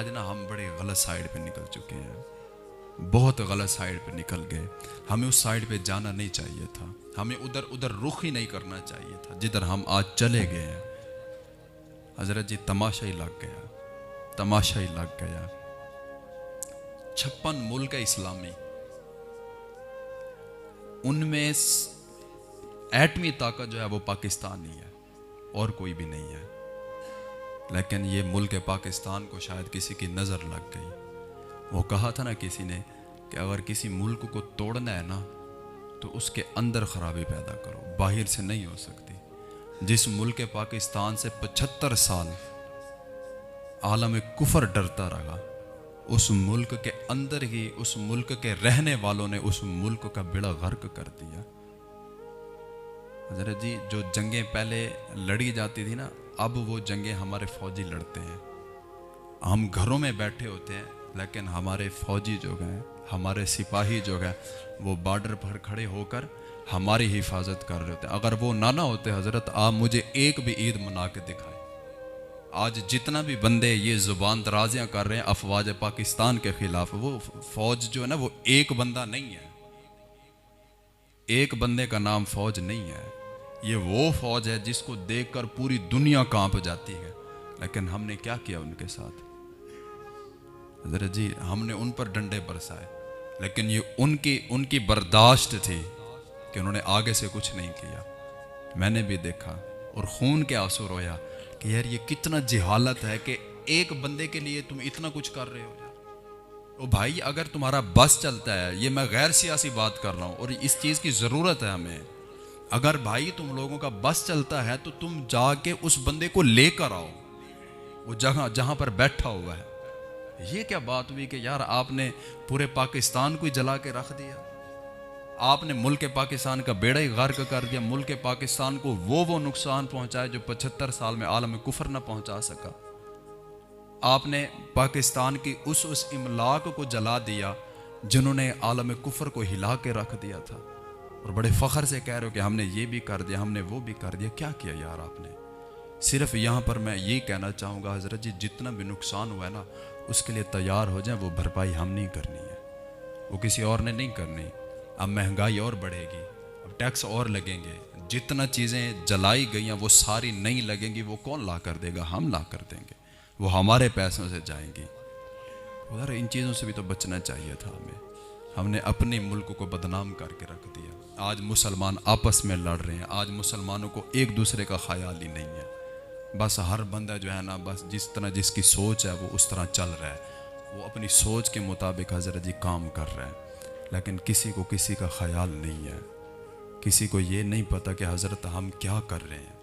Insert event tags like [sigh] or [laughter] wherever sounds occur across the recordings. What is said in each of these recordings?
आज ना हम बड़े गलत साइड पे निकल चुके हैं। बहुत गलत साइड पे निकल गए। हमें उस साइड पे जाना नहीं चाहिए था। हमें उधर उधर रुख ही नहीं करना चाहिए था, जिधर हम आज चले गए हैं। हज़रत जी, तमाशा ही लग गया। तमाशा ही लग गया। छप्पन मुल्क है इस्लामी। उनमें एटमी ताकत जो है वो पाकिस्तान ही है, और कोई भी नहीं है। लेकिन ये मुल्क पाकिस्तान को शायद किसी की नज़र लग गई। वो कहा था ना किसी ने कि अगर किसी मुल्क को तोड़ना है ना तो उसके अंदर खराबी पैदा करो, बाहर से नहीं हो सकती। जिस मुल्क पाकिस्तान से पचहत्तर साल आलम कुफर डरता रहा, उस मुल्क के अंदर ही, उस मुल्क के रहने वालों ने उस मुल्क का बेड़ा गर्क कर दिया। हज़रत जी, जो जंगें पहले लड़ी जाती थी ना, अब वो जंगें हमारे फौजी लड़ते हैं। हम घरों में बैठे होते हैं, लेकिन हमारे फौजी जो गए हमारे सिपाही जो गए वो बॉर्डर पर खड़े होकर हमारी हिफाजत कर रहे होते हैं। अगर वो ना ना होते, हज़रत, आप मुझे एक भी ईद मना के दिखाए। आज जितना भी बंदे ये ज़ुबान दराजियाँ कर रहे हैं, अफवाज पाकिस्तान के खिलाफ, वो फौज जो है ना, वो एक बंदा नहीं है। एक बंदे का नाम फौज नहीं है। ये वो फौज है जिसको देखकर पूरी दुनिया काँप जाती है। लेकिन हमने क्या किया उनके साथ? हज़रत जी, हमने उन पर डंडे बरसाए। लेकिन ये उनकी उनकी बर्दाश्त थी कि उन्होंने आगे से कुछ नहीं किया। मैंने भी देखा और खून के आँसू रोया कि यार ये कितना जिहालत है कि एक बंदे के लिए तुम इतना कुछ कर रहे हो तो भाई, अगर तुम्हारा बस चलता है, ये मैं गैर सियासी बात कर रहा हूँ और इस चीज़ की ज़रूरत है हमें। अगर भाई तुम लोगों का बस चलता है तो तुम जाके उस बंदे को लेकर आओ। वो जगह जहाँ पर बैठा हुआ है। ये क्या बात हुई कि यार आपने पूरे पाकिस्तान को ही जला के रख दिया? आपने मुल्क पाकिस्तान का बेड़ा ही गर्क कर दिया। मुल्क पाकिस्तान को वो वो नुकसान पहुँचाए जो पचहत्तर साल में आलम कुफर न पहुँचा सका। आपने पाकिस्तान की उस उस इमलाक को जला दिया जिन्होंने आलम कुफर को हिला के रख दिया था। और बड़े फ़ख्र से कह रहे हो कि हमने ये भी कर दिया, हमने वो भी कर दिया, क्या किया यार आपने? सिर्फ़ यहाँ पर मैं ये कहना चाहूँगा, हज़रत जी, जितना भी नुकसान हुआ है ना, उसके लिए तैयार हो जाए, वो भरपाई हम नहीं करनी है। वो किसी और ने नहीं करनी। अब महँगाई और बढ़ेगी, अब टैक्स और लगेंगे। जितना चीज़ें जलाई गई हैं, वो सारी नहीं लगेंगी, वो कौन ला कर देगा? हम ला कर देंगे। वो हमारे पैसों से जाएँगी। उधर इन चीज़ों से भी तो बचना चाहिए था हमें। हमने अपने मुल्क को बदनाम करके रख दिया। आज मुसलमान आपस में लड़ रहे हैं। आज मुसलमानों को एक दूसरे का ख्याल ही नहीं है। बस हर बंदा जो है ना, बस जिस तरह जिसकी सोच है, वो उस तरह चल रहा है। वो अपनी सोच के मुताबिक हज़रत जी काम कर रहा है। लेकिन किसी को किसी का ख्याल नहीं है। किसी को ये नहीं पता कि हज़रत हम क्या कर रहे हैं।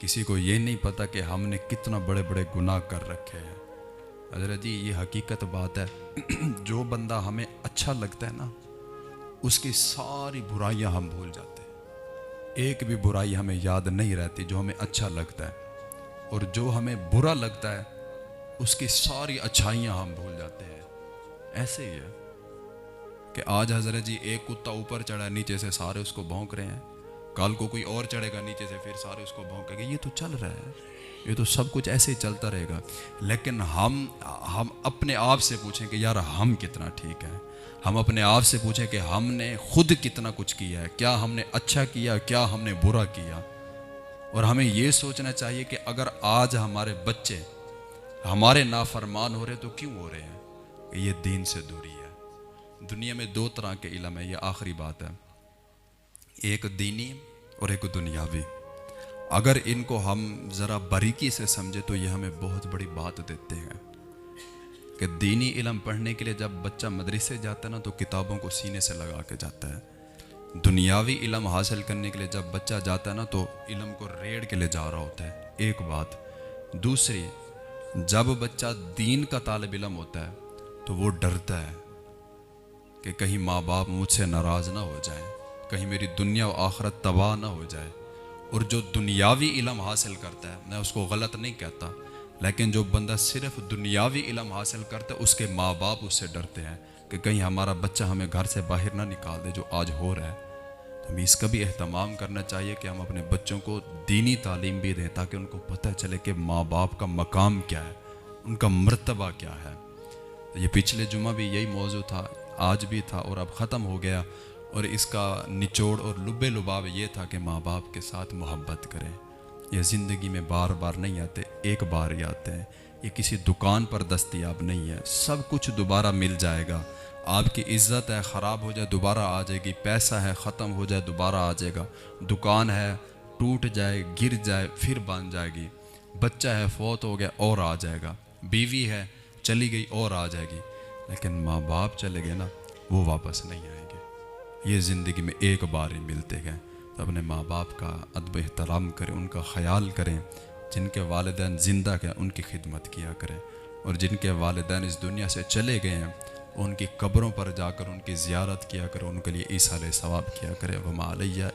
किसी को ये नहीं पता कि हमने कितना बड़े बड़े गुनाह कर रखे हैं। हज़रत जी ये हकीकत बात है, [clears throat] जो बंदा हमें अच्छा लगता है ना, उसकी सारी बुराइयाँ हम भूल जाते हैं। एक भी बुराई हमें याद नहीं रहती जो हमें अच्छा लगता है। और जो हमें बुरा लगता है, उसकी सारी अच्छाइयाँ हम भूल जाते हैं। ऐसे ही है कि आज हज़रत जी एक कुत्ता ऊपर चढ़ा, नीचे से सारे उसको भौंक रहे हैं। कल को कोई और चढ़ेगा नीचे से, फिर सारे उसको भौंकेंगे ये तो चल रहा है, ये तो सब कुछ ऐसे ही चलता रहेगा। लेकिन हम हम अपने आप से पूछें कि, यार, हम कितना ठीक है? हम अपने आप से पूछें कि, हमने खुद कितना कुछ किया है? क्या हमने अच्छा किया, क्या हमने बुरा किया? और हमें ये सोचना चाहिए कि अगर आज हमारे बच्चे हमारे नाफरमान हो रहे तो क्यों हो रहे हैं? ये दीन से दूरी है। दुनिया में दो तरह के इलम है, ये आखिरी बात है। एक दीनी और एक दुनियावी। अगर इनको हम ज़रा बारीकी से समझे तो ये हमें बहुत बड़ी बात देते हैं कि दीनी इलम पढ़ने के लिए जब बच्चा मदरसे जाता है ना तो किताबों को सीने से लगा के जाता है। दुनियावी इलम हासिल करने के लिए जब बच्चा जाता है ना तो इलम को रेड़ के लिए जा रहा होता है, एक बात। दूसरी, जब बच्चा दीन का तालब इलम होता है तो वो डरता है कि कहीं माँ बाप मुझसे नाराज़ ना हो जाए। कहीं मेरी दुनिया और आखरत तबाह ना हो जाए। और जो दुनियावी इलम हासिल करता है, मैं उसको गलत नहीं कहता। लेकिन जो बंदा सिर्फ़ दुनियावी इलम हासिल करता है, उसके माँ बाप उससे डरते हैं कि कहीं हमारा बच्चा हमें घर से बाहर ना निकाल दे, जो आज हो रहा है। तो हमें इसका भी अहतमाम करना चाहिए कि हम अपने बच्चों को दीनी तालीम भी दें, ताकि उनको पता चले कि माँ बाप का मकाम क्या है, उनका मरतबा क्या है। तो ये पिछले जुमा भी यही मौजू था, आज भी था, और अब ख़त्म हो गया। और इसका निचोड़ और लुबे लुबाव ये था कि माँ बाप के साथ मोहब्बत करें। ये ज़िंदगी में बार बार नहीं आते, एक बार ही आते हैं। ये किसी दुकान पर दस्तियाब नहीं है। सब कुछ दोबारा मिल जाएगा। आपकी इज़्ज़त है, ख़राब हो जाए, दोबारा आ जाएगी। पैसा है, ख़त्म हो जाए, दोबारा आ जाएगा। दुकान है, टूट जाए, गिर जाए, फिर बन जाएगी। बच्चा है, फौत हो गया, और आ जाएगा। बीवी है, चली गई, और आ जाएगी। लेकिन माँ बाप चले गए ना, वो वापस नहीं आएँगे। ये ज़िंदगी में एक बार ही मिलते हैं। तो अपने माँ बाप का अदब एहतराम करें, उनका ख्याल करें, जिनके वालदेन ज़िंदा हैं, उनकी खिदमत किया करें। और जिनके वालदेन इस दुनिया से चले गए हैं, उनकी कब्रों पर जाकर उनकी ज़्यारत किया करें, उनके लिए ईसा सवाब किया करें। वमा अलैया